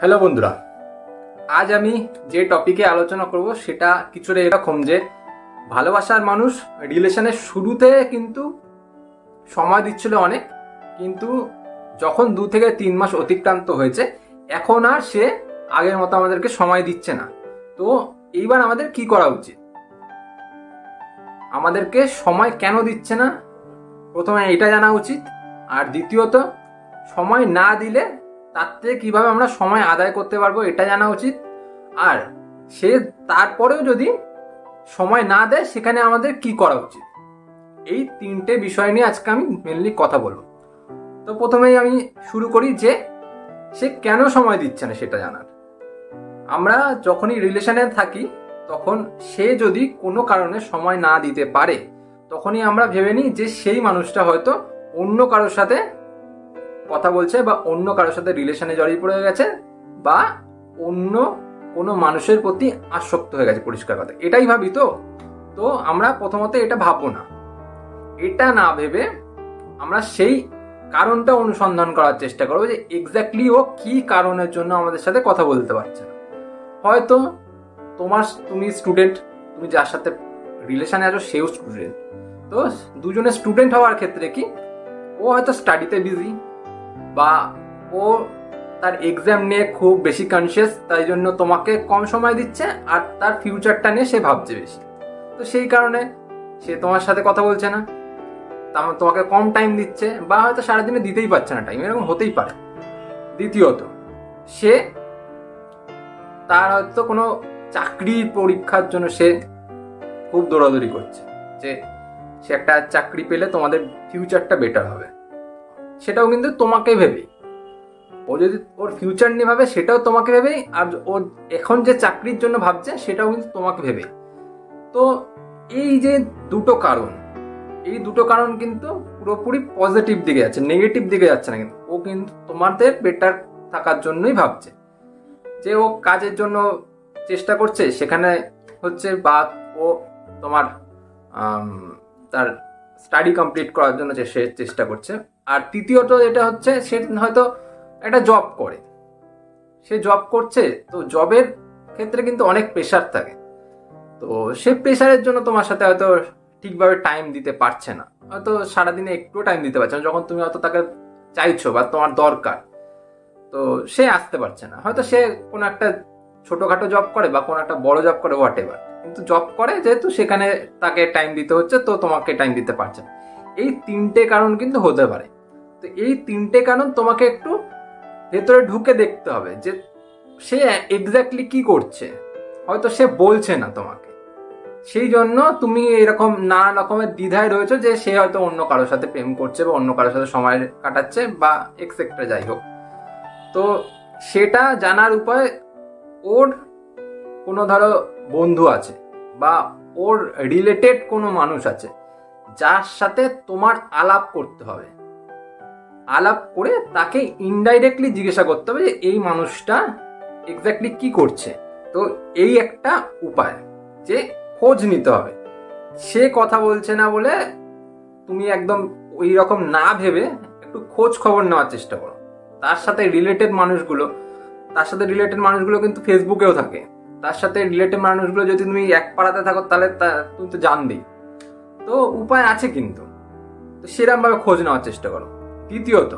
Hello বন্ধুরা, আজ আমি যে টপিকে আলোচনা করব সেটা কিছুটা এরকম যে, ভালোবাসার মানুষ রিলেশনের শুরুতে কিন্তু সময় দিচ্ছিল অনেক, কিন্তু যখন দু থেকে তিন মাস অতিক্রান্ত হয়েছে, এখন আর সে আগের মতো আমাদেরকে সময় দিচ্ছে না। তো এইবার আমাদের কি করা উচিত? আমাদেরকে সময় কেন দিচ্ছে না? প্রথমে এটা জানা উচিত। আর দ্বিতীয়ত, সময় না দিলে তার থেকে কীভাবে আমরা সময় আদায় করতে পারব এটা জানা উচিত। আর সে তারপরেও যদি সময় না দেয়, সেখানে আমাদের কি করা উচিত? এই তিনটে বিষয় নিয়ে আজকে আমি মেনলি কথা বলব। তো প্রথমেই আমি শুরু করি যে, সে কেন সময় দিচ্ছে না সেটা জানার। আমরা যখনই রিলেশনে থাকি, তখন সে যদি কোনো কারণে সময় না দিতে পারে, তখনই আমরা ভেবে নিই যে সেই মানুষটা হয়তো অন্য কারোর সাথে কথা বলছে বা অন্য কারোর সাথে রিলেশনে জড়িয়ে পড়ে গেছে বা অন্য কোনো মানুষের প্রতি আসক্ত হয়ে গেছে, পরিষ্কার কথা। এটাই ভাবি তো। তো আমরা প্রথমত এটা ভাববো না। এটা না ভেবে আমরা সেই কারণটা অনুসন্ধান করার চেষ্টা করব যে এক্স্যাক্টলি ও কি কারণের জন্য আমাদের সাথে কথা বলতে পারছে না। হয়তো তোমার তুমি স্টুডেন্ট তুমি যার সাথে রিলেশনে আছো সেও স্টুডেন্ট তো দুজনে স্টুডেন্ট হওয়ার ক্ষেত্রে কি, ও হয়তো স্টাডিতে বিজি বা ও তার এক্সাম নিয়ে খুব বেশি কনসিয়াস তাই জন্য তোমাকে কম সময় দিচ্ছে আর তার ফিউচারটা নিয়ে সে ভাবছে বেশি। তো সেই কারণে সে তোমার সাথে কথা বলছে না। তোমাকে কম টাইম দিচ্ছে বা হয়তো সারাদিনে দিতেই পারছে না টাইম এরকম হতেই পারে। দ্বিতীয়ত, সে তার হয়তো কোনো চাকরি পরীক্ষার জন্য সে খুব দৌড়াদৌড়ি করছে যে সে একটা চাকরি পেলে তোমাদের ফিউচারটা বেটার হবে। সেটাও কিন্তু তোমাকে ভেবেই। ও যদি ওর ফিউচার নিয়ে ভাবে, সেটাও তোমাকে ভেবেই, আর ওর এখন যে চাকরির জন্য ভাবছে, সেটাও কিন্তু তোমাকে ভেবে তো এই যে দুটো কারণ, এই দুটো কারণ কিন্তু পুরোপুরি পজিটিভ দিকে যাচ্ছে নেগেটিভ দিকে যাচ্ছে না কিন্তু। ও কিন্তু তোমাদের বেটার থাকার জন্যই ভাবছে। যে ও কাজের জন্য চেষ্টা করছে, সেখানে হচ্ছে বা ও তোমার তার স্টাডি কমপ্লিট করার জন্য সে চেষ্টা করছে আর তৃতীয়ত যেটা হচ্ছে, সে হয়তো একটা জব করে। সে জব করছে, তো জবের ক্ষেত্রে কিন্তু অনেক প্রেশার থাকে। তো সে প্রেশারের জন্য তোমার সাথে হয়তো ঠিকভাবে টাইম দিতে পারছে না। হয়তো সারাদিনে একটু টাইম দিতে পারছে না, যখন তুমি হয়তো তাকে চাইছো বা তোমার দরকার। তো সে আসতে পারছে না। হয়তো সে কোনো একটা ছোটোখাটো জব করে বা কোনো একটা বড় জব করে হোয়াট এভার কিন্তু জব করে যেহেতু সেখানে তাকে টাইম দিতে হচ্ছে, তো তোমাকে টাইম দিতে পারছে না। এই তিনটে কারণ কিন্তু হতে পারে। তো এই তিনটে কারণ তোমাকে একটু ভেতরে ঢুকে দেখতে হবে যে সে এক্স্যাক্টলি কি করছে। হয়তো সে বলছে না তোমাকে। সেই জন্য তুমি এরকম নানা রকমের দ্বিধায় রয়েছে যে সে হয়তো অন্য কারোর সাথে প্রেম করছে বা অন্য কারোর সাথে সময় কাটাচ্ছে বা এক্সেট্রা যাই হোক। তো সেটা জানার উপায় ওর কোনো ধরো বন্ধু আছে বা ওর রিলেটেড কোনো মানুষ আছে, যার সাথে তোমার আলাপ করতে হবে। আলাপ করে তাকে ইনডাইরেক্টলি জিজ্ঞাসা করতে হবে যে এই মানুষটা এক্স্যাক্টলি কি করছে। তো এই একটা উপায় যে খোঁজ নিতে হবে। সে কথা বলছে না বলে তুমি একদম ওই রকম না ভেবে একটু খোঁজ খবর নেওয়ার চেষ্টা করো। তার সাথে রিলেটেড মানুষগুলো, তার সাথে রিলেটেড মানুষগুলো কিন্তু ফেসবুকেও থাকে। তার সাথে রিলেটেড মানুষগুলো যদি তুমি এক পাড়াতে থাকো তাহলে তুমি তো জানবেই। তো উপায় আছে কিন্তু। তো সেরকমভাবে খোঁজ নেওয়ার চেষ্টা করো। দ্বিতীয়ত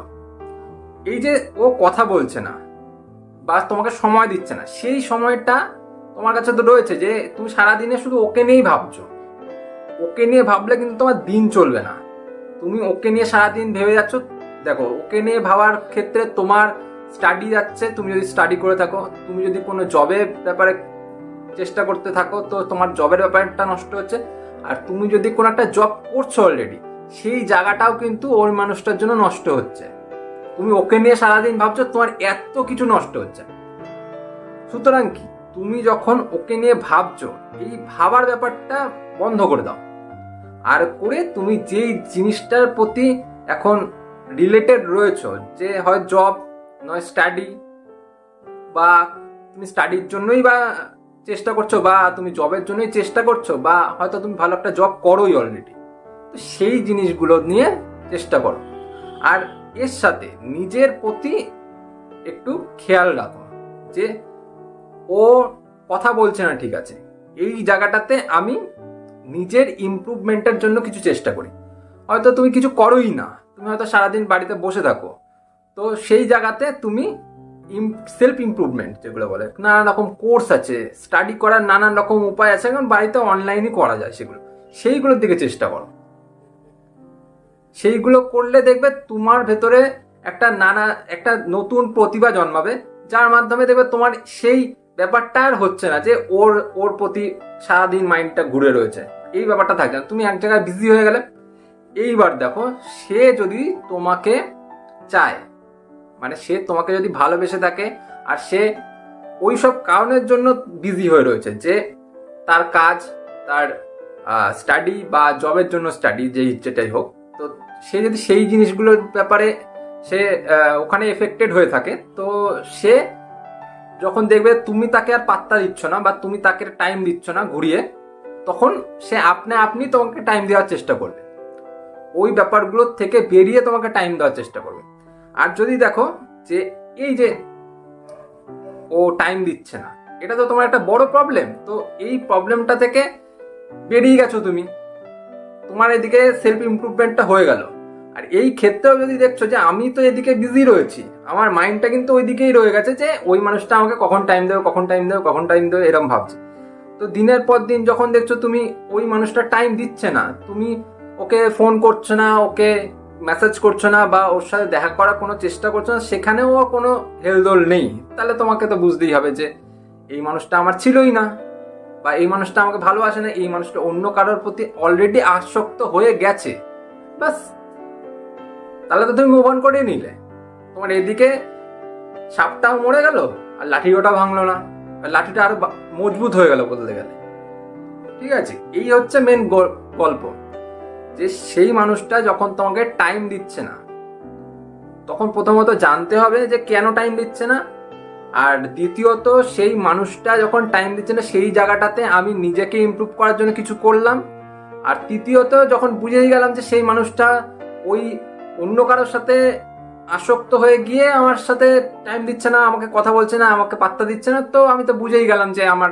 এই যে ও কথা বলছে না বা তোমাকে সময় দিচ্ছে না, সেই সময়টা তোমার কাছে তো রয়েছে যে তুমি সারাদিনে শুধু ওকে নিয়েই ভাবছ। ওকে নিয়ে ভাবলে কিন্তু তোমার দিন চলবে না। তুমি ওকে নিয়ে সারাদিন ভেবে যাচ্ছ, দেখো, ওকে নিয়ে ভাবার ক্ষেত্রে তোমার স্টাডি যাচ্ছে, তুমি যদি স্টাডি করে থাকো, তুমি যদি কোনো জবের ব্যাপারে চেষ্টা করতে থাকো, তো তোমার জবের ব্যাপারটা নষ্ট হচ্ছে। আর তুমি যদি কোনো একটা জব করছ অলরেডি সেই জায়গাটাও কিন্তু ওই মানুষটার জন্য নষ্ট হচ্ছে। তুমি ওকে নিয়ে সারাদিন ভাবছ, তোমার এত কিছু নষ্ট হচ্ছে। সুতরাং কি? তুমি যখন ওকে নিয়ে ভাবছ, এই ভাবার ব্যাপারটা বন্ধ করে দাও। আর করে তুমি যেই জিনিসটার প্রতি এখন রিলেটেড রয়েছ, যে হয় জব, নয় স্টাডি, বা তুমি স্টাডির জন্যই বা চেষ্টা করছ, বা তুমি জবের জন্যই চেষ্টা করছ, বা হয়তো তুমি ভালো একটা জব করোই অলরেডি তো সেই জিনিসগুলো নিয়ে চেষ্টা করো। আর এর সাথে নিজের প্রতি একটু খেয়াল রাখো যে ও কথা বলছে না ঠিক আছে। এই জায়গাটাতে আমি নিজের ইমপ্রুভমেন্টের জন্য কিছু চেষ্টা করি। হয়তো তুমি কিছু করোই না, তুমি হয়তো সারাদিন বাড়িতে বসে থাকো। তো সেই জায়গাতে তুমি সেলফ ইমপ্রুভমেন্ট যেগুলো বলে, নানান রকম কোর্স আছে স্টাডি করার নানান রকম উপায় আছে এখন বাড়িতে অনলাইনই করা যায় সেগুলো। সেইগুলোর দিকে চেষ্টা করো। সেইগুলো করলে দেখবে তোমার ভেতরে একটা নানা, একটা নতুন প্রতিভা জন্মাবে, যার মাধ্যমে দেখবে তোমার সেই ব্যাপারটা আর হচ্ছে না যে ওর ওর প্রতি সারাদিন মাইন্ডটা ঘুরে রয়েছে। এই ব্যাপারটা থাকছে না। তুমি এক জায়গায় বিজি হয়ে গেলে। এইবার দেখো, সে যদি তোমাকে চায় মানে সে তোমাকে যদি ভালোবেসে থাকে, আর সে ওই সব কারণের জন্য বিজি হয়ে রয়েছে যে তার কাজ, তার স্টাডি বা জবের জন্য স্টাডি যেই যেটাই হোক সে যদি সেই জিনিসগুলোর ব্যাপারে সে ওখানে এফেক্টেড হয়ে থাকে, তো সে যখন দেখবে তুমি তাকে আর পাত্তা দিচ্ছ না বা তুমি তাকে টাইম দিচ্ছ না ঘুরিয়ে, তখন সে আপনা আপনি তোমাকে টাইম দেওয়ার চেষ্টা করবে। ওই ব্যাপারগুলোর থেকে বেরিয়ে তোমাকে টাইম দেওয়ার চেষ্টা করবে। আর যদি দেখো যে এই যে ও টাইম দিচ্ছে না, এটা তো তোমার একটা বড় প্রবলেম তো এই প্রবলেমটা থেকে বেরিয়ে গেছো তুমি। তোমার এদিকে সেলফ ইমপ্রুভমেন্টটা হয়ে গেল। আর এই ক্ষেত্রেও যদি দেখছ যে আমি তো এদিকে বিজি রয়েছি, আমার মাইন্ডটা কিন্তু ওই দিকেই রয়ে গেছে যে ওই মানুষটা আমাকে কখন টাইম দেবে, কখন টাইম দেবে, কখন টাইম দেবে, এরম ভাবছে। তো দিনের পর দিন যখন দেখছ তুমি ওই মানুষটা টাইম দিচ্ছে না, তুমি ওকে ফোন করছ না, ওকে মেসেজ করছ না বা ওর সাথে দেখা করার কোনো চেষ্টা করছ না, সেখানেও কোনো হেলদোল নেই। তাহলে তোমাকে তো বুঝতেই হবে যে এই মানুষটা আমার ছিলই না। বা এই মানুষটা আমাকে ভালোবাসে না, এই মানুষটা অন্য কারোর প্রতি অলরেডি আসক্ত হয়ে গেছে। বাস তাহলে তো তুমি মুভ অন করে নিলে। তোমার এদিকে সাপটাও মরে গেল, আর লাঠিটাও ভাঙলো না। লাঠিটা আরও মজবুত হয়ে গেল বলতে গেলে। ঠিক আছে? এই হচ্ছে মেন গল্প। যে সেই মানুষটা যখন তোমাকে টাইম দিচ্ছে না, তখন প্রথমত জানতে হবে যে কেন টাইম দিচ্ছে না আর দ্বিতীয়ত, সেই মানুষটা যখন টাইম দিচ্ছে না, সেই জায়গাটাতে আমি নিজেকে ইমপ্রুভ করার জন্য কিছু করলাম। আর তৃতীয়ত, যখন বুঝেই গেলাম যে সেই মানুষটা ওই অন্য কারোর সাথে আসক্ত হয়ে গিয়ে আমার সাথে টাইম দিচ্ছে না, আমাকে কথা বলছে না, আমাকে পাত্তা দিচ্ছে না, তো আমি তো বুঝেই গেলাম যে আমার,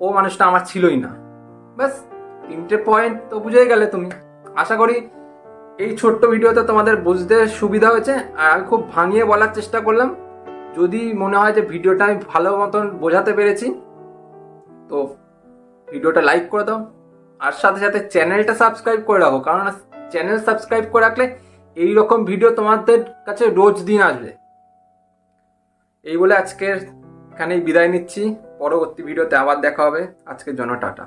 ও মানুষটা আমার ছিলই না। ব্যাস, তিনটে পয়েন্ট তো বুঝেই গেলে তুমি। আশা করি এই ছোট্ট ভিডিওতে তোমাদের বুঝতে সুবিধা হয়েছে। আর আমি খুব ভাঙিয়ে বলার চেষ্টা করলাম। যদি মনে হয় যে ভিডিওটা আমি ভালো মতন বোঝাতে পেরেছি, তো ভিডিওটা লাইক করে দাও। আর সাথে সাথে চ্যানেলটা সাবস্ক্রাইব করে রাখো, কারণ চ্যানেল সাবস্ক্রাইব করে রাখলে এই রকম ভিডিও তোমাদের কাছে রোজ দিন আসবে। এই বলে আজকের এখানেই বিদায় নিচ্ছি। পরবর্তী ভিডিওতে আবার দেখা হবে। আজকের জন্য টাটা।